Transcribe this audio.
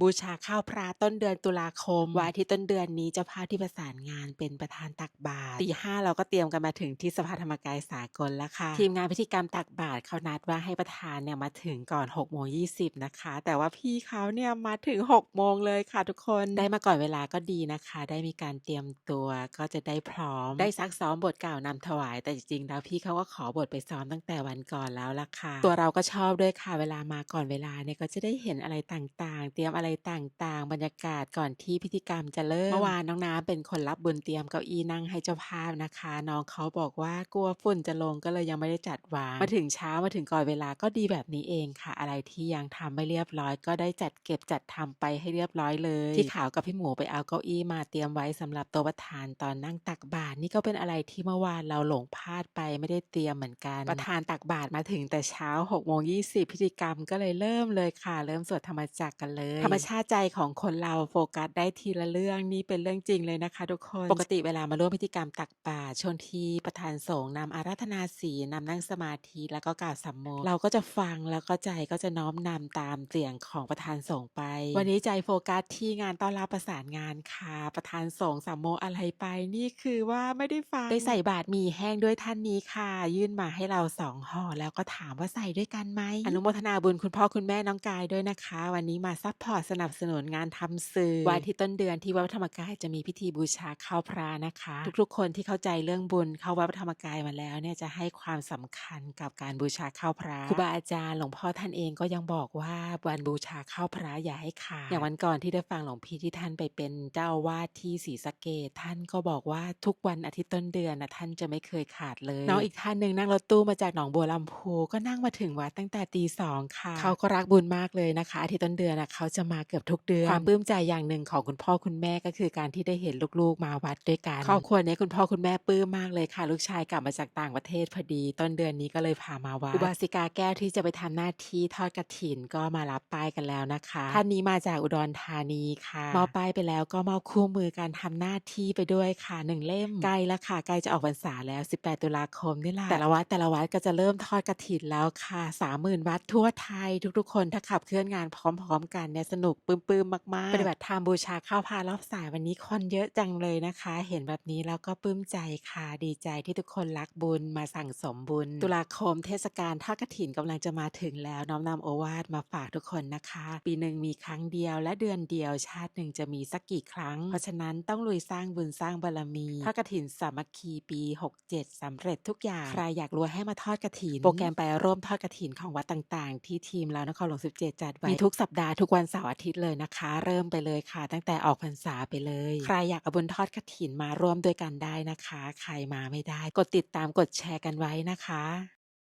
บูชาข้าวพระต้นเดือนตุลาคมวันอาทิตย์ต้นเดือนนี้เจ้าภาพที่ประสานงานเป็นประธานตักบาตรตีห้าเราก็เตรียมกันมาถึงที่สภาธรรมกายสากลแล้วค่ะ ทีมงานพิธีกรรมตักบาตรเขานัดว่าให้ประธานเนี่ยมาถึงก่อน6กโมงยีนะคะ แต่ว่าพี่เขาเนี่ยมาถึง6กโมงเลยค่ะทุกคนได้มาก่อนเวลาก็ดีนะคะ ได้มีการเตรียมตัวก็จะได้พร้อม ได้ซักซ้อมบทกล่าวนำถวาย แต่จริงๆแล้วพี่เขาก็ขอบทไปซ้อมตั้งแต่วันก่อนแล้วล่ะค่ะ ตัวเราก็ชอบด้วยค่ะเวลามาก่อนเวลาเนี่ยก็จะได้เห็นอะไรต่างๆ เตรียมอะไรต่างๆ บรรยากาศก่อนที่พิธีกรรมจะเริ่มเมื่อวานน้องน้ำเป็นคนรับบุญเตรียมเก้าอี้นั่งให้เจ้าภาพนะคะ น้องเขาบอกว่ากลัวฝุ่นจะลงก็เลยยังไม่ได้จัดวางมาถึงเช้ามาถึงก่อนเวลาก็ดีแบบนี้เองค่ะ อะไรที่ยังทำไม่เรียบร้อย ก็ได้จัดเก็บจัดทำไปให้เรียบร้อยเลย ที่ขาวกับพี่หมูไปเอาเก้าอี้มาเตรียมไว้สำหรับโต๊ะประธานตอนนั่งตักบาตรนี่ก็เป็นอะไรที่เมื่อวานเราหลงพลาดไปไม่ได้เตรียมเหมือนกัน ประธานตักบาตรมาถึงแต่เช้า6กโมงยีพิธีกรรมก็เลยเริ่มเลยค่ะ เริ่มสวดธรรมจักรกันเลยธรรมชาติใจของคนเราโฟกัสได้ทีละเรื่องนี่เป็นเรื่องจริงเลยนะคะ ทุกคนปกติเวลามาร่วมพิธีกรรมตักบาตรช่วงทีประธานสงฆ์นำอาราธนาศีนำนั่งสมาธิแล้วก็กล่าวสัมโมเราก็จะฟังแล้วก็ใจก็จะน้อมนำตามเสียงของประธานสงฆ์ไป วันนี้ใจโฟกัสที่งานต้อนรับประสานงานค่ะ ประธานสงฆ์สัมโมอะไรไปนี่คือว่าไม่ได้ฟังได้ใส่บาตรมีแห้งด้วยท่านนี้ค่ะ ยื่นมาให้เราสองห่อแล้วก็ถามว่าใส่ด้วยกันไหมอนุโมทนาบุญคุณพ่อคุณแม่น้องกายด้วยนะคะ วันนี้มาซัพพอร์ตสนับสนุนงานทำสื่อวันที่ต้นเดือนที่วัดพระธรรมกายจะมีพิธีบูชาข้าวพระนะคะ ทุกๆ คนที่เข้าใจเรื่องบุญเข้าวัดพระธรรมกายมาแล้วเนี่ยจะให้ความสำคัญกับการบูชาข้าวพระครูบาอาจารย์หลวงพ่อท่านเองก็ยังบอกว่าวันบูชาข้าวพระอย่าให้ขาดอย่างวันก่อนที่ได้ฟังหลวงพี่ที่ท่านไปเป็นเจ้าอาวาสที่ศรีสะเกดท่านก็บอกว่าทุกวันอาทิตย์ต้นเดือนนะท่านจะไม่เคยขาดเลยน้องอีกท่านหนึ่งนั่งรถตู้มาจากหนองบัวลำพูก็นั่งมาถึงวัดตั้งแต่ตีสองค่ะ เขาก็รักบุญมากเลยนะคะอาทิตย์ต้นเดือนนะเขาจะมาเกือบทุกเดือน ความปลื้มใจอย่างหนึ่งของคุณพ่อคุณแม่ก็คือการที่ได้เห็นลูกๆมาวัดด้วยกันครอบครัวนี้คุณพ่อคุณแม่ปลื้มมากเลยค่ะ ลูกชายกลับมาจากต่างประเทศพอดี ต้นเดือนนี้ก็เลยพามาวัดอุบาสิกาแก้วที่จะไปทำหน้าที่ทอดกระถินก็มารับป้ายกันแล้วนะคะท่านนี้มาจากอุดรธานีค่ะมอบป้ายไปแล้วก็มอบคู่มือการทำหน้าที่ไปด้วยค่ะหนึ่งเล่มใกล้แล้วค่ะใกล้จะออกพรรษาแล้ว 18 ตุลาคมนี่แหละแต่ละวัดแต่ละวัดก็จะเริ่มทอดกระถินแล้วค่ะ 30,000 วัดทั่วไทยทุกๆ คนถ้าขับเคลื่อนงานพร้อม ๆ กันเนี่ยสนุกปลื้มๆมาก ๆ ปฏิบัติธรรมบูชาข้าวพารอบสายวันนี้คนเยอะจังเลยนะคะ เห็นแบบนี้แล้วก็ปลื้มใจค่ะดีใจที่ทุกคนรักบุญมาสั่งสมบุญ ตุลาคมเทศกาลทอดกระถินกำลังจะมาถึงแล้วน้อมนำโอวาทมาฝากทุกคนนะคะ ปีหนึ่งมีครั้งเดียวและเดือนเดียวชาติหนึ่งจะมีสักกี่ครั้ง เพราะฉะนั้นต้องลุยสร้างบุญสร้างบารมีทอดกระถินสามัคคีปี 67สำเร็จทุกอย่างใครอยากรวยให้มาทอดกระถินโปรแกรมไปร่วมทอดกระถินของวัดต่าง ๆ ที่ทีมเรานครหลวง17 จัดไว้มีทุกสัปดาห์ทุกวันเสาร์อาทิตย์เลยนะคะ เริ่มไปเลยค่ะ ตั้งแต่ออกพรรษาไปเลย ใครอยากเอาบุญทอดกระถินมาร่วมด้วยกันได้นะคะ ใครมาไม่ได้ กดติดตามกดแชร์กันไว้นะคะ